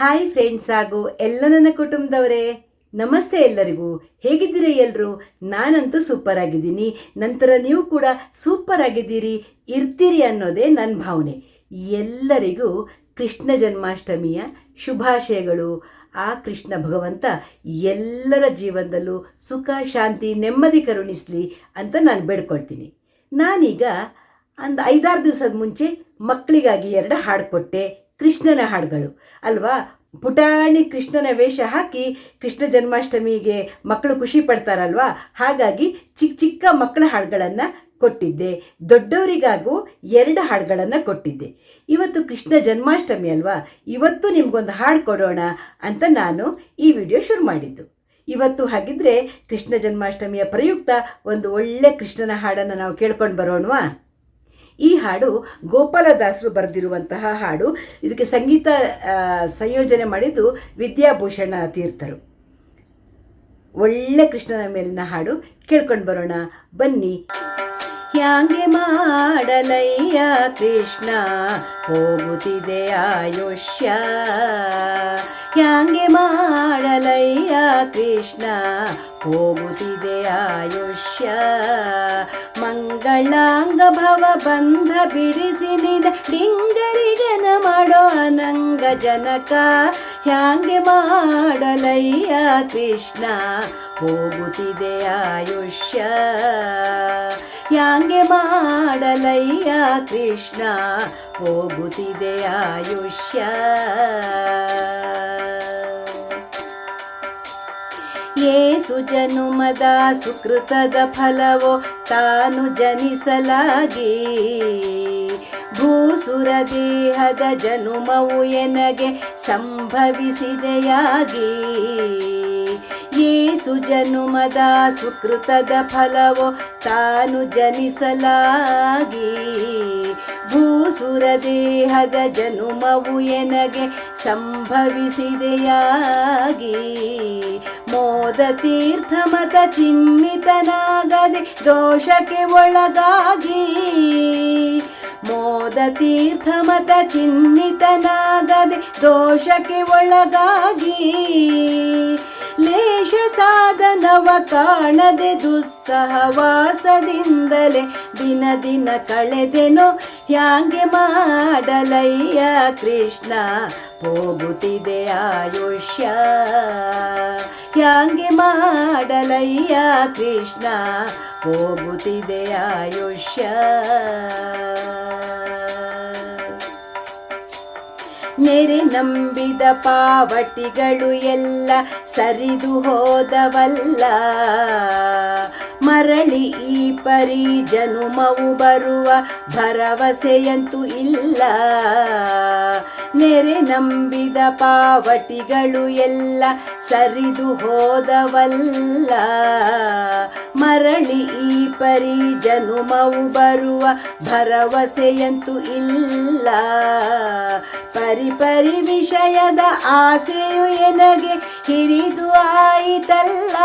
Hi friends ಹಾಗೂ ಎಲ್ಲ ನನ್ನ ಕುಟುಂಬದವರೇ, ನಮಸ್ತೆ ಎಲ್ಲರಿಗೂ. ಹೇಗಿದ್ದೀರಿ ಎಲ್ಲರೂ ನಾನಂತೂ ಸೂಪರ್ ಆಗಿದ್ದೀನಿ. ನಂತರ ನೀವು ಕೂಡ ಸೂಪರ್ ಆಗಿದ್ದೀರಿ, ಇರ್ತೀರಿ ಅನ್ನೋದೇ ನನ್ನ ಭಾವನೆ. ಎಲ್ಲರಿಗೂ ಕೃಷ್ಣ ಜನ್ಮಾಷ್ಟಮಿಯ ಶುಭಾಶಯಗಳು. ಆ ಕೃಷ್ಣ ಭಗವಂತ ಎಲ್ಲರ ಜೀವನದಲ್ಲೂ ಸುಖ, ಶಾಂತಿ, ನೆಮ್ಮದಿ ಕರುಣಿಸಲಿ ಅಂತ ನಾನು ಬೇಡ್ಕೊಳ್ತೀನಿ. ನಾನೀಗ ಒಂದು ಐದಾರು ದಿವಸದ ಮುಂಚೆ ಮಕ್ಕಳಿಗಾಗಿ ಎರಡು ಹಾಡು ಕೊಟ್ಟೆ ಕೃಷ್ಣನ ಹಾಡುಗಳು. ಅಲ್ವಾ? ಪುಟಾಣಿ ಕೃಷ್ಣನ ವೇಷ ಹಾಕಿ ಕೃಷ್ಣ ಜನ್ಮಾಷ್ಟಮಿಗೆ ಮಕ್ಕಳು ಖುಷಿ ಪಡ್ತಾರಲ್ವಾ? ಹಾಗಾಗಿ ಚಿಕ್ಕ ಚಿಕ್ಕ ಮಕ್ಕಳ ಹಾಡುಗಳನ್ನು ಕೊಟ್ಟಿದ್ದೆ. ದೊಡ್ಡವರಿಗಾಗೂ ಎರಡು ಹಾಡುಗಳನ್ನು ಕೊಟ್ಟಿದ್ದೆ. ಇವತ್ತು ಕೃಷ್ಣ ಜನ್ಮಾಷ್ಟಮಿ ಅಲ್ವಾ? ಇವತ್ತು ನಿಮಗೊಂದು ಹಾಡು ಕೊಡೋಣ ಅಂತ ನಾನು ಈ ವಿಡಿಯೋ ಶುರು ಮಾಡಿದ್ದು. ಇವತ್ತು ಹಾಗಿದ್ರೆ ಕೃಷ್ಣ ಜನ್ಮಾಷ್ಟಮಿಯ ಪ್ರಯುಕ್ತ ಒಂದು ಒಳ್ಳೆ ಕೃಷ್ಣನ ಹಾಡನ್ನು ನಾವು ಕೇಳ್ಕೊಂಡು ಬರೋಣವಾ? ಈ ಹಾಡು ಗೋಪಾಲದಾಸರು ಬರೆದಿರುವಂತಹ ಹಾಡು. ಇದಕ್ಕೆ ಸಂಗೀತ ಸಂಯೋಜನೆ ಮಾಡಿದ್ದು ವಿದ್ಯಾಭೂಷಣ ತೀರ್ಥರು. ಒಳ್ಳೆ ಕೃಷ್ಣನ ಮೇಲಿನ ಹಾಡು. ಕೇಳ್ಕೊಂಡು ಬರೋಣ. ಬನ್ನಿ. ಹ್ಯಾಂಗೆ ಮಾಡಲಯ್ಯ ಕೃಷ್ಣ? ಹೋಗುತ್ತಿದೆ ಆಯುಷ್ಯ. ಹ್ಯಾಂಗೆ ಮಾಡಲಯ್ಯ ಕೃಷ್ಣ? ಹೋಗುತ್ತಿದೆ ಆಯುಷ್ಯ. ಮಂಗಳಾಂಗ ಭವ ಬಂಧ ಬಿಡಿಸಿ ನಿನ ಡಿಂಗರಿಗನ ಮಾಡೋ ಅನಂಗ ಜನಕ. ಹ್ಯಾಂಗೆ ಮಾಡಲಯ್ಯ ಕೃಷ್ಣ? ಹೋಗುತ್ತಿದೆ ಆಯುಷ್ಯ. ಹ್ಯಾಂಗೆ ಮಾಡಲಯ್ಯ ಕೃಷ್ಣ? ಹೋಗುತ್ತಿದೆ ಆಯುಷ್ಯ. ಏಸು ಜನುಮದ ಸುಕೃತದ ಫಲವೋ ತಾನು ಜನಿಸಲಾಗಿ, ಭೂಸುರ ದೇಹದ ಜನುಮವು ಎನಗೆ ಸಂಭವಿಸಿದೆಯಾಗಿ. ಏಸು ಜನುಮದ ಸುಕೃತದ ಫಲವೋ ತಾನು ಜನಿಸಲಾಗಿ, ಭೂಸುರ ದೇಹದ ಜನುಮವು ಎನಗೆ ಸಂಭವಿಸಿದೆಯಾಗಿ. ಮೋದ ತೀರ್ಥ ಮತ ಚಿನ್ನಿತನಾಗದೆ ದೋಷಕ್ಕೆ ಒಳಗಾಗಿ. ಮೋದ ತೀರ್ಥ ಮತ ಚಿನ್ನಿತನಾಗದೆ ದೋಷಕ್ಕೆ ಒಳಗಾಗಿ. ಲೇಷ ಸಾಧನವ ಕಾಣದೆ ದುಸ್ಸಹವಾಸದಿಂದಲೇ ದಿನ ದಿನ ಕಳೆದೆನೋ ಹ್ಯಾಂಗೆ ಮಾಡಲಯ್ಯ ಕೃಷ್ಣ? ಹೋಗುತ್ತಿದೆ ಆಯುಷ್ಯ. ಹ್ಯಾಂಗೆ ಮಾಡಲಯ್ಯ ಕೃಷ್ಣ? ಹೋಗುತ್ತಿದೆ ಆಯುಷ್ಯ. ನೆರೆ ನಂಬಿದ ಪಾವಟಿಗಳು ಎಲ್ಲ ಸರಿದು ಹೋದವಲ್ಲ. ಮರಳಿ ಈ ಪರಿ ಜನುಮವು ಬರುವ ಭರವಸೆಯಂತೂ ಇಲ್ಲ. ನೆರೆ ನಂಬಿದ ಪಾವಟಿಗಳು ಎಲ್ಲ ಸರಿದು ಹೋದವಲ್ಲ. ಮರಳಿ ಈ ಪರಿ ಜನುಮವು ಬರುವ ಭರವಸೆಯಂತೂ ಇಲ್ಲ. ಪರಿ ಪರಿ ವಿಷಯದ ಆಸೆಯು ಎನಗೆ ಹಿರಿದು ಆಯಿತಲ್ಲ.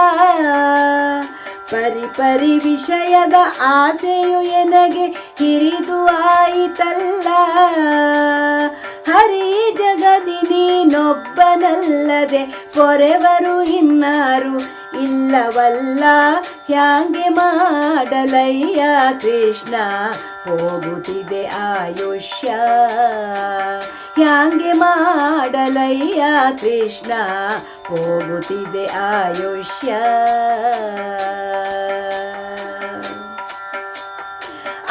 ಪರಿ ಪರಿ ವಿಷಯದ ಆಸೆಯು ಎನಗೆ ಹಿರಿದು ಆಯಿತಲ್ಲ? ಹರಿ ಜಗದಿ ನೀನೊಬ್ಬನಲ್ಲದೆ ಪೊರೆವರು ಇನ್ನಾರು ಇಲ್ಲವಲ್ಲ. ಹ್ಯಾಂಗೆ ಮಾಡಲಯ್ಯ ಕೃಷ್ಣ? ಹೋಗುತ್ತಿದೆ ಆಯುಷ್ಯ. ಹ್ಯಾಂಗೆ ಮಾಡಲಯ್ಯ ಕೃಷ್ಣ? ಹೋಗುತ್ತಿದೆ ಆಯುಷ್ಯ.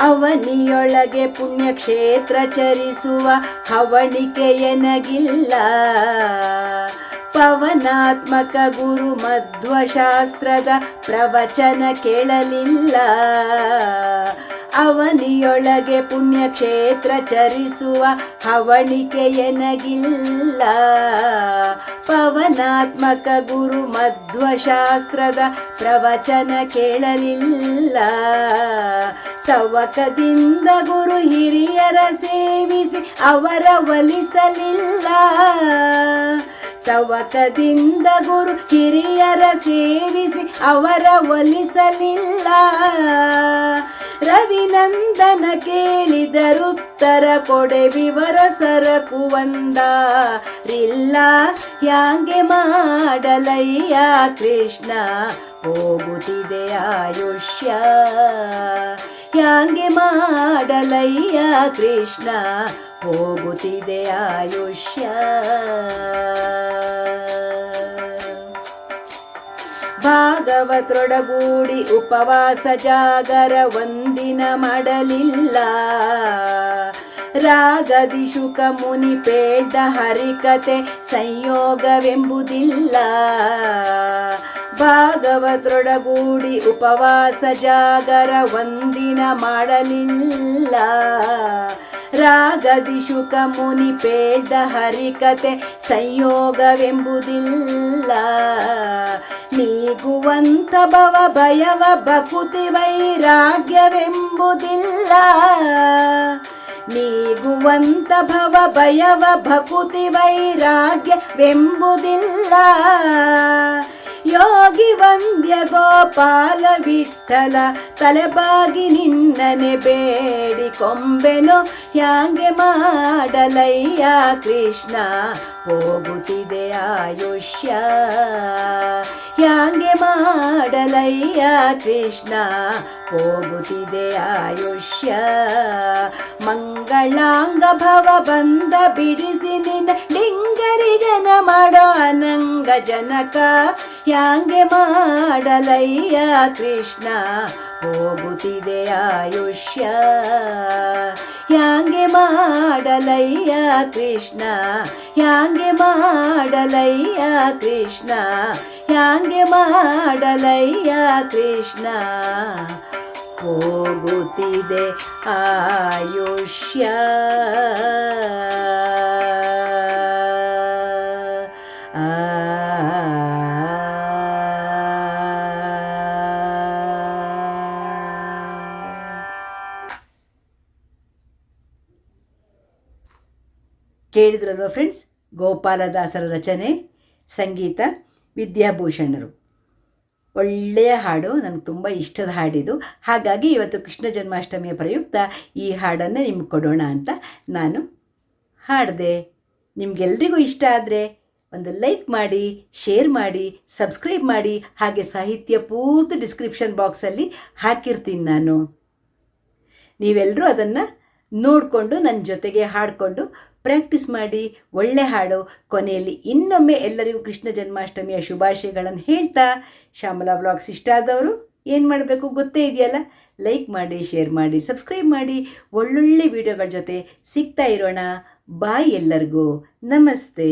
ಅವನಿಯೊಳಗೆ ಪುಣ್ಯಕ್ಷೇತ್ರ ಚರಿಸುವ ಹವಣಿಕೆ ಎನಗಿಲ್ಲ ಪವನಾತ್ಮಕ ಗುರು ಮಧ್ವಶಾಸ್ತ್ರದ ಪ್ರವಚನ ಕೇಳಲಿಲ್ಲ. ಅವನಿಯೊಳಗೆ ಪುಣ್ಯಕ್ಷೇತ್ರ ಚರಿಸುವ ಹವಣಿಕೆ ಎನಗಿಲ್ಲ. ಪವನಾತ್ಮಕ ಗುರು ಮಧ್ವಶಾಸ್ತ್ರದ ಪ್ರವಚನ ಕೇಳಲಿಲ್ಲ. ಸವಕದಿಂದ ಗುರು ಹಿರಿಯರ ಸೇವಿಸಿ ಅವರ ಒಲಿಸಲಿಲ್ಲ. ಸವಕದಿಂದ ಗುರು ಹಿರಿಯರ ಸೇವಿಸಿ ಅವರ ಒಲಿಸಲಿಲ್ಲ. ರವಿನಂದನ ಕೇಳಿದರುತ್ತರ ಕೊಡೆ ವಿವರ ಸರಕು ರಿಲ್ಲ ಯಾಂಗೆ ಮಾಡಲಯ್ಯ ಕೃಷ್ಣ? ಹೋಗುತ್ತಿದೆ ಆಯುಷ್ಯ. ಯಾಂಗೆ ಮಾಡಲಯ್ಯ ಕೃಷ್ಣ? ಹೋಗುತ್ತಿದೆ ಆಯುಷ್ಯ. ಭಾಗವತರೊಡಗೂಡಿ ಉಪವಾಸ ಜಾಗರ ಒಂದಿನ ಮಾಡಲಿಲ್ಲ. ರಾಗದಿ ಶುಕ ಮುನಿ ಪೇಳ್ದ ಹರಿಕತೆ ಸಂಯೋಗವೆಂಬುದಿಲ್ಲ. ಭಾಗವತ್ರೊಡಗೂಡಿ ಉಪವಾಸ ಜಾಗರ ಒಂದಿನ ಮಾಡಲಿಲ್ಲ. ರಾಗದಿ ಶುಕ ಮುನಿ ಪೇಳ್ದ ಹರಿಕತೆ ಸಂಯೋಗವೆಂಬುದಿಲ್ಲ ನೀಗುವಂತ ಭವ ಭಯವ ಬಕುತಿ ವೈರಾಗ್ಯವೆಂಬುದಿಲ್ಲ ನೀಗುವಂತ ಭವ ಭಯವ ಭಕುತಿ ವೈರಾಗ್ಯವೆಂಬುದಿಲ್ಲ ಯೋಗಿ ವಂದ್ಯ ಗೋಪಾಲ ವಿಠಲ ತಲೆಬಾಗಿ ನಿನ್ನನೆ ಬೇಡಿ ಕೊಂಬೆನು ಹ್ಯಾಂಗೆ ಮಾಡಲಯ್ಯ ಕೃಷ್ಣ ಹೋಗುತ್ತಿದೆ ಆಯುಷ್ಯ. ಹ್ಯಾಂಗೆ ಮಾಡಲಯ್ಯ ಕೃಷ್ಣ. ಹೋಗುತ್ತಿದೆ ಆಯುಷ್ಯ. ಮಂಗಳಾಂಗ ಭವ ಬಂದ ಬಿಡಿಸಿ ನಿನ್ನ ಡಿಂಗರಿಗನ ಮಾಡೋ ಅನಂಗ ಜನಕ. ಹ್ಯಾಂಗೆ ಮಾಡಲಯ್ಯ ಕೃಷ್ಣ. ಹೋಗುತ್ತಿದೆ ಆಯುಷ್ಯ. ಹ್ಯಾಂಗೆ ಮಾಡಲಯ್ಯ ಕೃಷ್ಣ. ಹ್ಯಾಂಗೆ ಮಾಡಲಯ್ಯ ಕೃಷ್ಣ. ಹ್ಯಾಂಗೆ ಮಾಡಲಯ್ಯ ಕೃಷ್ಣ. ಹೋಗುತ್ತಿದೆ ಆಯುಷ್ಯ. ಕೇಳಿದ್ರಲ್ವ ಫ್ರೆಂಡ್ಸ್ ಗೋಪಾಲದಾಸರ ರಚನೆ ಸಂಗೀತ. ವಿದ್ಯಾಭೂಷಣರು. ಒಳ್ಳೆಯ ಹಾಡು ನನಗೆ ತುಂಬ ಇಷ್ಟದ ಹಾಡಿದು. ಹಾಗಾಗಿ ಇವತ್ತು ಕೃಷ್ಣ ಜನ್ಮಾಷ್ಟಮಿಯ ಪ್ರಯುಕ್ತ ಈ ಹಾಡನ್ನು ನಿಮ್ಗೆ ಕೊಡೋಣ ಅಂತ ನಾನು ಹಾಡಿದೆ. ನಿಮಗೆಲ್ರಿಗೂ ಇಷ್ಟ ಆದರೆ ಒಂದು ಲೈಕ್ ಮಾಡಿ, ಶೇರ್ ಮಾಡಿ, ಸಬ್ಸ್ಕ್ರೈಬ್ ಮಾಡಿ, ಹಾಗೆ ಸಾಹಿತ್ಯ ಪೂರ್ತಿ ಡಿಸ್ಕ್ರಿಪ್ಷನ್ ಬಾಕ್ಸಲ್ಲಿ ಹಾಕಿರ್ತೀನಿ ನಾನು. ನೀವೆಲ್ಲರೂ ಅದನ್ನು ನೋಡಿಕೊಂಡು ನನ್ನ ಜೊತೆಗೆ ಹಾಡಿಕೊಂಡು ಪ್ರಾಕ್ಟೀಸ್ ಮಾಡಿ, ಒಳ್ಳೆ ಹಾಡು ಕೊನೆಯಲ್ಲಿ ಇನ್ನೊಮ್ಮೆ ಎಲ್ಲರಿಗೂ ಕೃಷ್ಣ ಜನ್ಮಾಷ್ಟಮಿಯ ಶುಭಾಶಯಗಳನ್ನು ಹೇಳ್ತಾ, ಶ್ಯಾಮಲಾ ವ್ಲಾಗ್ಸ್ ಇಷ್ಟ ಆದವರು ಏನು ಮಾಡಬೇಕು ಗೊತ್ತೇ ಇದೆಯಲ್ಲ? ಲೈಕ್ ಮಾಡಿ ಶೇರ್ ಮಾಡಿ ಸಬ್ಸ್ಕ್ರೈಬ್ ಮಾಡಿ, ಒಳ್ಳೊಳ್ಳೆ ವಿಡಿಯೋಗಳ ಜೊತೆ ಸಿಗ್ತಾ ಇರೋಣ. ಬಾಯ್ ಎಲ್ಲರಿಗೂ. ನಮಸ್ತೆ.